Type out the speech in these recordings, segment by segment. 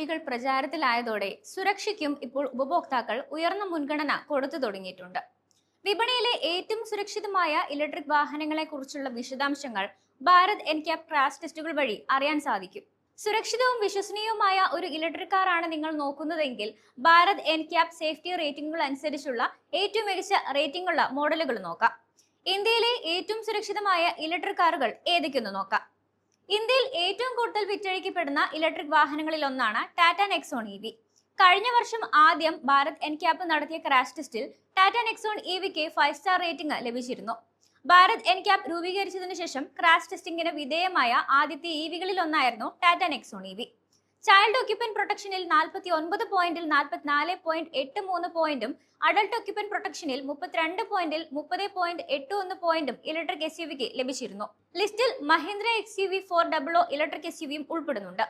വികൾ പ്രചാരത്തിലായതോടെ സുരക്ഷയ്ക്കും ഇപ്പോൾ ഉപഭോക്താക്കൾ ഉയർന്ന മുൻഗണന കൊടുത്തു തുടങ്ങിയിട്ടുണ്ട്. വിപണിയിലെ ഏറ്റവും സുരക്ഷിതമായ ഇലക്ട്രിക് വാഹനങ്ങളെ കുറിച്ചുള്ള വിശദാംശങ്ങൾ ഭാരത് എൻക്യാപ് ക്രാഷ് ടെസ്റ്റുകൾ വഴി അറിയാൻ സാധിക്കും. സുരക്ഷിതവും വിശ്വസനീയവുമായ ഒരു ഇലക്ട്രിക് കാർ ആണ് നിങ്ങൾ നോക്കുന്നതെങ്കിൽ ഭാരത് എൻക്യാപ് സേഫ്റ്റി റേറ്റിംഗുകൾ അനുസരിച്ചുള്ള ഏറ്റവും മികച്ച റേറ്റിംഗ് ഉള്ള മോഡലുകൾ നോക്കാം. ഇന്ത്യയിലെ ഏറ്റവും സുരക്ഷിതമായ ഇലക്ട്രിക് കാറുകൾ ഏതൊക്കെയെന്ന് നോക്കാം. ഇന്ത്യയിൽ ഏറ്റവും കൂടുതൽ വിറ്റഴിക്കപ്പെടുന്ന ഇലക്ട്രിക് വാഹനങ്ങളിൽ ഒന്നാണ് ടാറ്റ നെക്സോൺ ഇ വി. കഴിഞ്ഞ വർഷം ആദ്യം ഭാരത് എൻക്യാപ്പ് നടത്തിയ ക്രാഷ് ടെസ്റ്റിൽ ടാറ്റ നെക്സോൺ ഇ വിക്ക് ഫൈവ് സ്റ്റാർ റേറ്റിംഗ് ലഭിച്ചിരുന്നു. ഭാരത് എൻക്യാപ്പ് രൂപീകരിച്ചതിനു ശേഷം ക്രാഷ് ടെസ്റ്റിംഗിന് വിധേയമായ ആദ്യത്തെ ഇ വികളിൽ ഒന്നായിരുന്നു Tata Nexon E V. Child occupant പ്രൊട്ടക്ഷനിൽ നാൽപ്പത്തി ഒൻപത് പോയിന്റിൽ നാൽപ്പത്തിനാല് പോയിന്റ് എട്ട് മൂന്ന് പോയിന്റും അഡൾട്ട് ഓക്യുപ്പൻ പ്രൊട്ടക്ഷനിൽ മുപ്പത്തിരണ്ട് പോയിന്റിൽ മുപ്പത് പോയിന്റ് എട്ട് ഒന്ന് പോയിന്റും ഇലക്ട്രിക് എസ് യു വിക്ക് ലഭിച്ചിരുന്നു. ലിസ്റ്റിൽ Mahindra X U V four double O electric S U വിയും ഉൾപ്പെടുന്നുണ്ട്.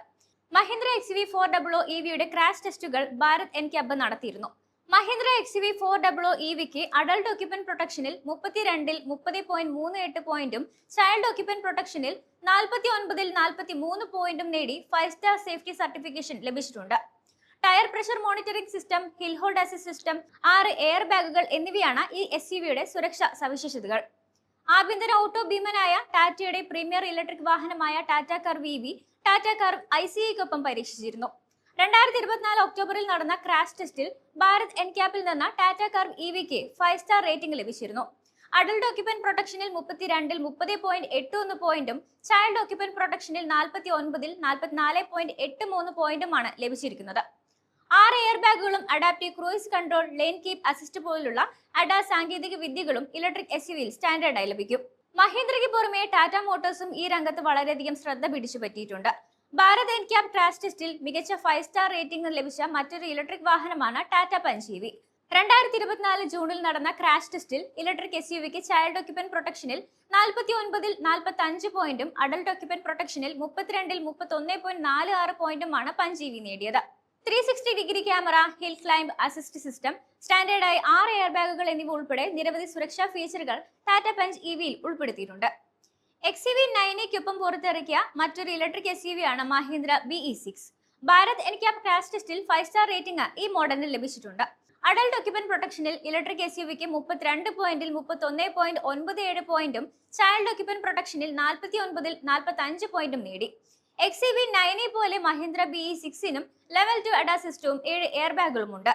Mahindra X V four double O E വിയുടെ ക്രാഷ് ടെസ്റ്റുകൾ ഭാരത് എൻ ക്യാബ് നടത്തിയിരുന്നു. Mahindra X V four W E വിക്ക് അഡൾട്ട് ഓക്യുപ്പൻ പ്രൊട്ടക്ഷനിൽ മുപ്പത്തിരണ്ടിൽ മുപ്പത് പോയിന്റ് മൂന്ന് എട്ട് പോയിന്റും ചൈൽഡ് ഓക്യുപ്പൻ പ്രൊട്ടക്ഷനിൽ നാൽപ്പത്തി ഒൻപതിൽ നാൽപ്പത്തി മൂന്ന് പോയിന്റും നേടി ഫൈവ് സ്റ്റാർ സേഫ്റ്റി സർട്ടിഫിക്കേഷൻ ലഭിച്ചിട്ടുണ്ട്. Tyre pressure monitoring system hill hold assist system ആറ് എയർ ബാഗുകൾ എന്നിവയാണ് ഈ എസ് യു വിയുടെ സുരക്ഷാ സവിശേഷതകൾ. ആഭ്യന്തര ഓട്ടോ ഭീമനായ ടാറ്റയുടെ premier electric വാഹനമായ Tata Curvv E V Tata Curvv I C ഐക്കൊപ്പം പരീക്ഷിച്ചിരുന്നു. രണ്ടായിരത്തി ഇരുപത്തിനാല് ഒക്ടോബറിൽ നടന്ന ക്രാഷ് ടെസ്റ്റിൽ ഭാരത് എൻക്യാപ്പിൽ നിന്ന് ടാറ്റ കർവ് ഇ വിക്ക് ഫൈവ് സ്റ്റാർ റേറ്റിംഗ് ലഭിച്ചിരുന്നു. അഡൽട്ട് ഓക്യുപ്പൻ പ്രൊട്ടക്ഷനിൽ മുപ്പത്തിരണ്ടിൽ മുപ്പത് പോയിന്റ് എട്ട് ഒന്ന് പോയിന്റും ചൈൽഡ് ഓക്യുപ്പൻ പ്രൊട്ടക്ഷനിൽ നാൽപ്പത്തി ഒൻപതിൽ നാൽപ്പത്തിനാല് പോയിന്റ് എട്ട് മൂന്ന് പോയിന്റുമാണ് ലഭിച്ചിരിക്കുന്നത്. ആറ് air ബാഗുകളും adaptive cruise control lane keep assist പോലുള്ള അഡാ സാങ്കേതിക വിദ്യകളും ഇലക്ട്രിക് എസ് യുവിൽ സ്റ്റാൻഡേർഡായി ലഭിക്കും. മഹീന്ദ്രയ്ക്ക് പുറമെ ടാറ്റ മോട്ടോഴ്സും ഈ രംഗത്ത് വളരെയധികം ശ്രദ്ധ പിടിച്ചു പറ്റിയിട്ടുണ്ട് ഭാരത് എൻക്യാബ് ക്രാഷ് ടെസ്റ്റിൽ മികച്ച ഫൈവ് സ്റ്റാർ റേറ്റിംഗ് ലഭിച്ച മറ്റൊരു ഇലക്ട്രിക് വാഹനമാണ് ടാറ്റ പഞ്ചീവി രണ്ടായിരത്തി ഇരുപത്തിനാല് ജൂണിൽ നടന്ന ക്രാഷ് ടെസ്റ്റിൽ ഇലക്ട്രിക് എസ് യു വിക്ക് ചൈൽഡ് ഓക്യുപ്പൻ പ്രൊട്ടക്ഷനിൽ നാൽപ്പത്തി ഒൻപതിൽ നാൽപ്പത്തി അഞ്ച് പോയിന്റും അഡൽട്ട് ഓക്യുപ്പൻ പ്രൊട്ടക്ഷനിൽ മുപ്പത്തിരണ്ടിൽ മുപ്പത്തി ഒന്ന് പോയിന്റ് നാല് ആറ് പോയിന്റുമാണ് പഞ്ചീവി നേടിയത്. Three sixty degree camera hill climb assist system സ്റ്റാൻഡേർഡായി ആറ് എയർ ബാഗുകൾ എന്നിവ ഉൾപ്പെടെ നിരവധി സുരക്ഷാ ഫീച്ചറുകൾ ടാറ്റ പഞ്ച് ഇവിയിൽ വിയിൽ ഉൾപ്പെടുത്തിയിട്ടുണ്ട്. എക്സ് യു വി നയനയ്ക്കൊപ്പം പുറത്തിറക്കിയ മറ്റൊരു ഇലക്ട്രിക് എസ് യു വി ആണ് Mahindra B E six Bharat NCAP crash ടെസ്റ്റിൽ ഫൈവ് സ്റ്റാർ റേറ്റിംഗ് ഈ മോഡലിന് ലഭിച്ചിട്ടുണ്ട്. അഡൽട്ട് ഓക്യുപ്പൻ പ്രൊട്ടക്ഷനിൽ ഇലക്ട്രിക് എസ് യു വിക്ക് മുപ്പത്തിരണ്ട് പോയിന്റിൽ മുപ്പത്തി ഒന്ന് പോയിന്റ് ഒൻപത് ഏഴ് പോയിന്റും ചൈൽഡ് ഓക്യുപ്പൻ പ്രൊട്ടക്ഷനിൽ നാൽപ്പത്തി ഒൻപതിൽ നാൽപ്പത്തി അഞ്ച് പോയിന്റും നേടി. എക്സ് ഇ വി നയനെ പോലെ മഹീന്ദ്ര ബി ഇ സിക്സിനും ലെവൽ ടു അഡാ സിസ്റ്റവും ഏഴ് എയർ ബാഗുകളുമുണ്ട്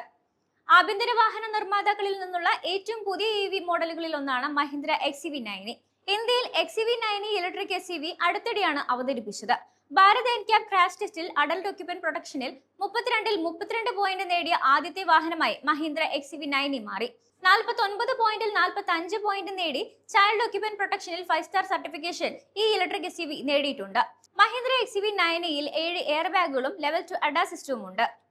ആഭ്യന്തര വാഹന നിർമ്മാതാക്കളിൽ നിന്നുള്ള ഏറ്റവും പുതിയ ഇ വി മോഡലുകളിൽ ഒന്നാണ് Mahindra X V nine E ഇന്ത്യയിൽ X V nine E electric S V അടുത്തിടെയാണ് അവതരിപ്പിച്ചത്. ഭാരത് എൻക്യാപ് ക്രാഷ് ടെസ്റ്റിൽ അഡൽട്ട് ഒക്യുപ്പൻ പ്രൊഡക്ഷനിൽ മുപ്പത്തിരണ്ടിൽ മുപ്പത്തിരണ്ട് പോയിന്റ് നേടിയ ആദ്യത്തെ വാഹനമായി Mahindra X V nine e മാറി. നാൽപ്പത്തി ഒൻപത് പോയിന്റിൽ നാൽപ്പത്തി അഞ്ച് പോയിന്റ് നേടി ചൈൽഡ് ഒക്യുപ്പൻ പ്രൊട്ടക്ഷനിൽ ഫൈവ് സ്റ്റാർ സർട്ടിഫിക്കേഷൻ ഈ ഇലക്ട്രിക് എസ് നേടിയിട്ടുണ്ട്. മഹീന്ദ്ര എക്സ് വി നയനയിൽ ഏഴ് എയർ ബാഗുകളും ലെവൽ ടു അഡാ സിസ്റ്റവും ഉണ്ട്.